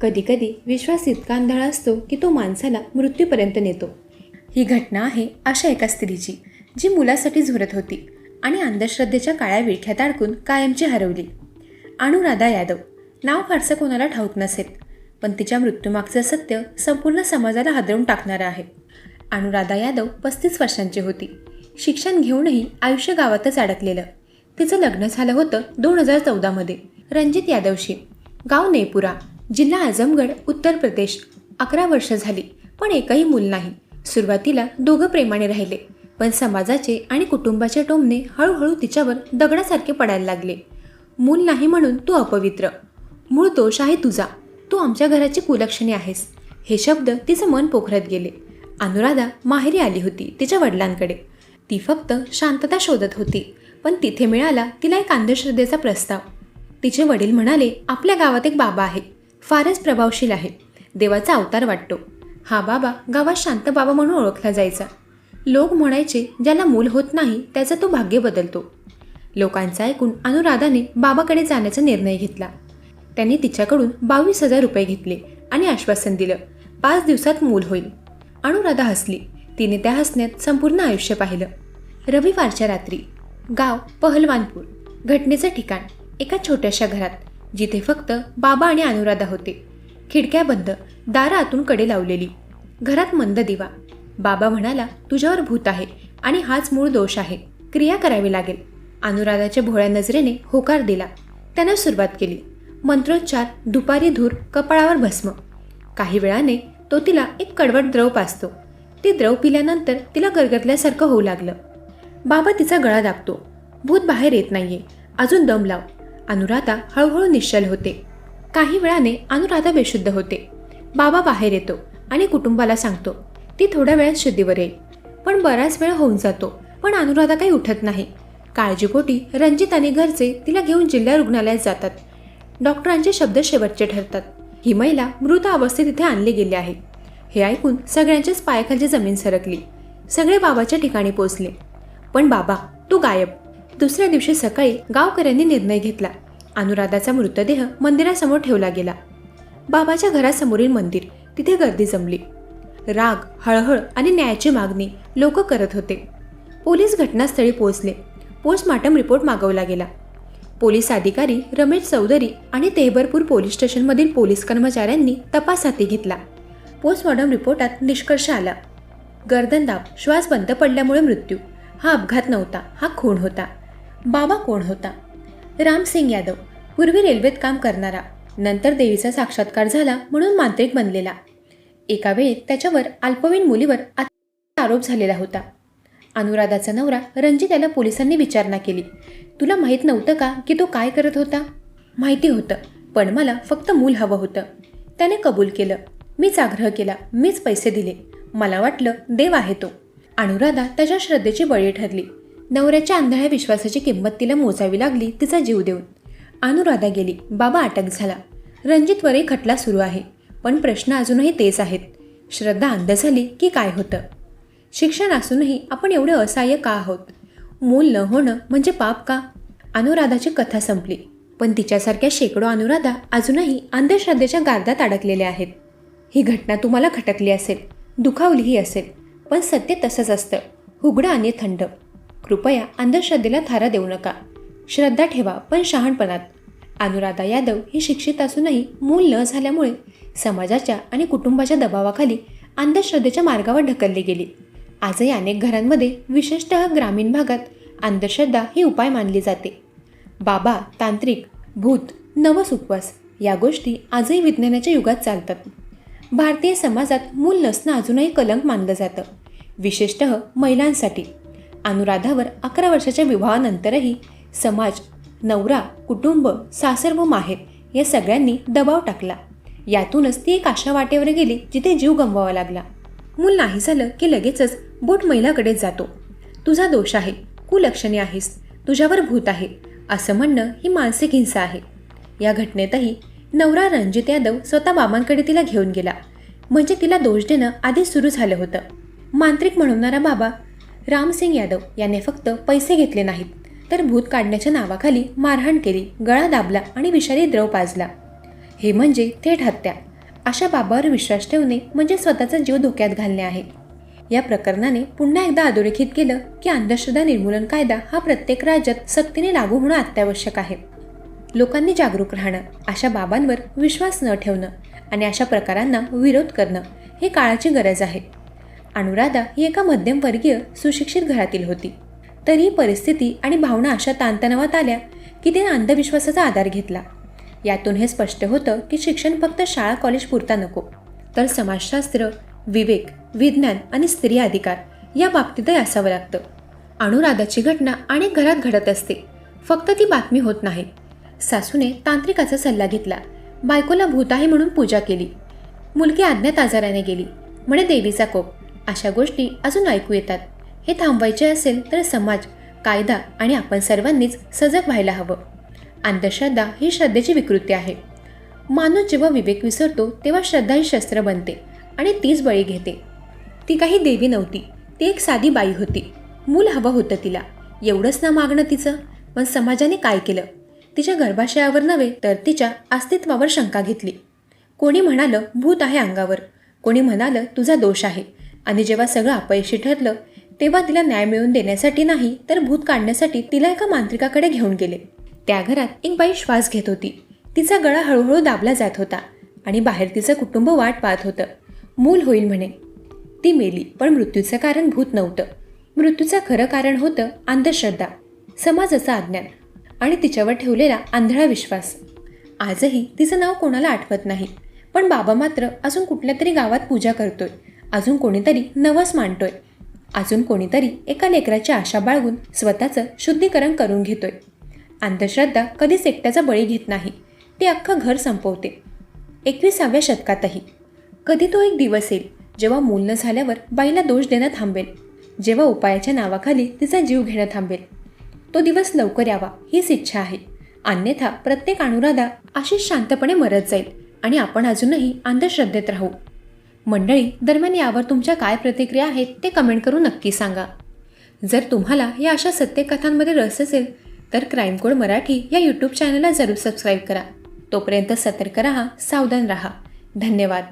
कधीकधी विश्वास इतका आंधळा असतो की तो माणसाला मृत्यूपर्यंत नेतो. ही घटना आहे अशा एका स्त्रीची जी मुलासाठी झुरत होती आणि अंधश्रद्धेच्या काळ्या विळख्यात अडकून कायमची हरवली. अनुराधा यादव नाव फारसं कोणाला ठाऊक नसेल पण तिच्या मृत्यूमागचं सत्य संपूर्ण समाजाला हादरवून टाकणारं आहे. अनुराधा यादव पस्तीस वर्षांची होती. शिक्षण घेऊनही आयुष्य गावातच अडकलेलं. तिचं लग्न झालं होतं दोन हजार चौदामध्ये. रणजित यादवशी. गाव नेपुरा. जिल्हा आझमगड उत्तर प्रदेश. अकरा वर्ष झाली पण एकही मूल नाही. सुरुवातीला दोघं प्रेमाने राहिले पण समाजाचे आणि कुटुंबाचे टोमने हळूहळू तिच्यावर दगडासारखे पडायला लागले. मूल नाही म्हणून तू अपवित्र. मूळ दोष आहे तुझा. तू आमच्या घराची कुलक्षणी आहेस. हे शब्द तिचं मन पोखरत गेले. अनुराधा माहेरी आली होती तिच्या वडिलांकडे. ती फक्त शांतता शोधत होती पण तिथे मिळाला तिला एक अंधश्रद्धेचा प्रस्ताव. तिचे वडील म्हणाले आपल्या गावात एक बाबा आहे. फारच प्रभावशील आहे. देवाचा अवतार वाटतो. हा बाबा गावात शांत बाबा म्हणून ओळखला जायचा. लोक म्हणायचे ज्याला मूल होत नाही त्याचा तो भाग्य बदलतो. लोकांचा ऐकून अनुराधाने बाबाकडे जाण्याचा निर्णय घेतला. त्यांनी तिच्याकडून बावीस हजार रुपये घेतले आणि आश्वासन दिलं पाच दिवसात मूल होईल. अनुराधा हसली. तिने त्या हसण्यात संपूर्ण आयुष्य पाहिलं. रविवारच्या रात्री गाव पहलवानपूर घटनेचं ठिकाण एका छोट्याशा घरात. जिथे फक्त बाबा आणि अनुराधा होते. खिडक्या बंद दारं आतून कडे लावलेली. घरात मंद दिवा. बाबा म्हणाला तुझ्यावर भूत आहे आणि हाच मूळ दोष आहे. क्रिया करावी लागेल. अनुराधाच्या भोळ्या नजरेने होकार दिला. त्यानं सुरुवात केली. मंत्रोच्चार दुपारी धूर कपाळावर भस्म. काही वेळाने तो तिला एक कडवट द्रव पाचतो ते द्रव पिल्यानंतर तिला गरगरल्यासारखं होऊ लागलं. बाबा तिचा गळा दाबतो. भूत बाहेर येत नाहीये. अजून दम लाव. अनुराधा हळूहळू निश्चल होते. काही वेळाने अनुराधा बेशुद्ध होते. बाबा बाहेर येतो आणि कुटुंबाला सांगतो ती थोड्या वेळात शुद्धीवर येईल. पण बराच वेळ होऊन जातो पण अनुराधा काही उठत नाही. काळजीपोटी रणजित आणि घरचे तिला घेऊन जिल्हा रुग्णालयात जातात. डॉक्टरांचे शब्द शेवटचे ठरतात. ही महिला मृत अवस्थेत इथे आणली गेली आहे. हे ऐकून सगळ्यांच्याच पायाखालची जमीन सरकली. सगळे बाबाच्या ठिकाणी पोचले. पण बाबा तू गायब. दुसऱ्या दिवशी सकाळी गावकऱ्यांनी निर्णय घेतला. अनुराधाचा मृतदेह मंदिरासमोर ठेवला गेला. बाबाच्या घरासमोरील मंदिर तिथे गर्दी जमली. राग हळहळ आणि न्यायाची मागणी लोक करत होते. पोलीस घटनास्थळी पोहोचले. पोस्टमार्टम रिपोर्ट मागवला गेला. पोलीस अधिकारी रमेश चौधरी आणि तेहबरपूर पोलीस स्टेशनमधील पोलीस कर्मचाऱ्यांनी तपास हाती घेतला. पोस्टमॉर्टम रिपोर्टात निष्कर्ष आला. गर्दनदाब श्वास बंद पडल्यामुळे मृत्यू. हा अपघात नव्हता हा खून होता. बाबा कोण होता? रामसिंग यादव पूर्वी रेल्वेत काम करणारा नंतर देवीचा साक्षात्कार झाला म्हणून मांत्रिक बनलेला. एका वेळी त्याच्यावर अल्पवयीन मुलीवर आरोप झालेला होता. अनुराधाचा नवरा रणजित याला पोलिसांनी विचारणा केली. तुला माहीत नव्हतं का की तो काय करत होता? माहिती होतं पण मला फक्त मूल हवं होतं. त्याने कबूल केलं. मीच आग्रह केला मीच पैसे दिले. मला वाटलं देव आहे तो. अनुराधा त्याच्या श्रद्धेची बळी ठरली. नवऱ्याच्या आंधळ्या विश्वासाची किंमत तिला मोजावी लागली तिचा जीव देऊन. अनुराधा गेली. बाबा अटक झाला. रणजितवरही खटला सुरू आहे. पण प्रश्न अजूनही तेच आहेत. श्रद्धा अंध झाली की काय होतं? शिक्षण असूनही आपण एवढे असहाय्य का आहोत? मूल न होणं म्हणजे पाप का? अनुराधाची कथा संपली. पण तिच्यासारख्या शेकडो अनुराधा अजूनही अंधश्रद्धेच्या गार्दात अडकलेल्या आहेत. ही घटना तुम्हाला खटकली असेल दुखावलीही असेल पण सत्य तसंच असतं. हुगडं आणि थंड. कृपया अंधश्रद्धेला थारा देऊ नका. श्रद्धा ठेवा पण शहाणपणात. अनुराधा यादव ही शिक्षित असूनही मूल न झाल्यामुळे समाजाच्या आणि कुटुंबाच्या दबावाखाली अंधश्रद्धेच्या मार्गावर ढकलली गेली. आजही अनेक घरांमध्ये विशेषतः ग्रामीण भागात अंधश्रद्धा ही उपाय मानली जाते. बाबा तांत्रिक भूत नवस उपवास या गोष्टी आजही विज्ञानाच्या युगात चालतात. भारतीय समाजात मूल नसणं अजूनही कलंक मानलं जातं. विशेषतः महिलांसाठी. अनुराधावर अकरा वर्षाच्या विवाहानंतरही समाज नवरा कुटुंब सासर व माहेर या सगळ्यांनी दबाव टाकला. यातूनच ती एक अशा वाटेवर गेली जिथे जीव गमवावा लागला. मूल नाही झालं की लगेचच बोट महिलाकडे जातो. तुझा दोष आहे. कुलक्षणी आहेस. तुझ्यावर भूत आहे. असं म्हणणं ही मानसिक हिंसा आहे. या घटनेतही नवरा रणजित यादव स्वतः बाबांकडे तिला घेऊन गेला. म्हणजे तिला दोष देणं आधीच सुरू झालं होतं. मांत्रिक म्हणवणारा बाबा रामसिंग यादव याने फक्त पैसे घेतले नाहीत तर भूत काढण्याच्या नावाखाली मारहाण केली गळा दाबला आणि विषारी द्रव पाजला. हे म्हणजे थेट हत्या. अशा बाबावर विश्वास ठेवणे म्हणजे स्वतःचा जीव धोक्यात घालणे आहे. या प्रकरणाने पुन्हा एकदा अधोरेखित केलं की अंधश्रद्धा निर्मूलन कायदा हा प्रत्येक राज्यात सक्तीने लागू होणं अत्यावश्यक आहे. लोकांनी जागरूक राहणं अशा बाबांवर विश्वास न ठेवणं आणि अशा प्रकारांना विरोध करणं हे काळाची गरज आहे. अनुराधा ही एका मध्यमवर्गीय सुशिक्षित घरातील होती. तरी परिस्थिती आणि भावना अशा ताणतणावात आल्या की तिने अंधविश्वासाचा आधार घेतला. यातून हे स्पष्ट होतं की शिक्षण फक्त शाळा कॉलेज पुरता नको. तर समाजशास्त्र विवेक विज्ञान आणि स्त्री अधिकार या बाबतीतही असावं लागतं. अनुराधाची घटना अनेक घरात घडत असते. फक्त ती बातमी होत नाही. सासूने तांत्रिकाचा सल्ला घेतला. बायकोला भूत आहे म्हणून पूजा केली. मुलगी अज्ञात आजाराने गेली. म्हणे देवीचा कोप. अशा गोष्टी अजून ऐकू येतात. हे थांबवायचे असेल तर समाज कायदा आणि आपण सर्वांनीच सजग व्हायला हवं. अंधश्रद्धा ही श्रद्धेची विकृती आहे. माणूस जेव्हा विवेक विसरतो तेव्हा श्रद्धा ही शस्त्र बनते आणि तीच बळी घेते. ती काही देवी नव्हती ती एक साधी बाई होती. मूल हवं होतं तिला. एवढंच ना मागणं तिचं. पण समाजाने काय केलं? तिच्या गर्भाशयावर नव्हे तर तिच्या अस्तित्वावर शंका घेतली. कोणी म्हणालं भूत आहे अंगावर. कोणी म्हणालं तुझा दोष आहे. आणि जेव्हा सगळं अपयशी ठरलं तेव्हा तिला न्याय मिळवून देण्यासाठी नाही तर भूत काढण्यासाठी तिला एका मांत्रिकाकडे घेऊन गेले. त्या घरात एक बाई श्वास घेत होती. तिचा गळा हळूहळू दाबला जात होता आणि बाहेर तिचं कुटुंब वाट पाहत होतं. मूल होईल म्हणे. ती मेली पण मृत्यूचं कारण भूत नव्हतं. मृत्यूचं खरं कारण होतं अंधश्रद्धा समाजाचं अज्ञान आणि तिच्यावर ठेवलेला आंधळा विश्वास. आजही तिचं नाव कोणाला आठवत नाही पण बाबा मात्र अजून कुठल्या तरी गावात पूजा करतोय. अजून कोणीतरी नवस मांडतोय. अजून कोणीतरी एका लेकराची आशा बाळगून स्वतःचं शुद्धीकरण करून घेतोय. अंधश्रद्धा कधीच एकट्याचा बळी घेत नाही. ती अख्खं घर संपवते. एकविसाव्या शतकातही. कधी तो एक दिवस येईल जेव्हा मूल न झाल्यावर बाईला दोष देणं थांबेल. जेव्हा उपायाच्या नावाखाली तिचा जीव घेणं थांबेल. तो दिवस लवकर यावा हीच इच्छा आहे. अन्यथा प्रत्येक अनुराधा अशीच शांतपणे मरत जाईल आणि आपण अजूनही अंधश्रद्धेत राहू. मंडळी दरम्यान यावर तुमच्या काय प्रतिक्रिया आहेत ते कमेंट करून नक्की सांगा. जर तुम्हाला या अशा सत्यकथांमध्ये रस असेल तर क्राईम कोड मराठी या यूट्यूब चॅनलला जरूर सबस्क्राईब करा. तोपर्यंत सतर्क राहा सावधान राहा. धन्यवाद.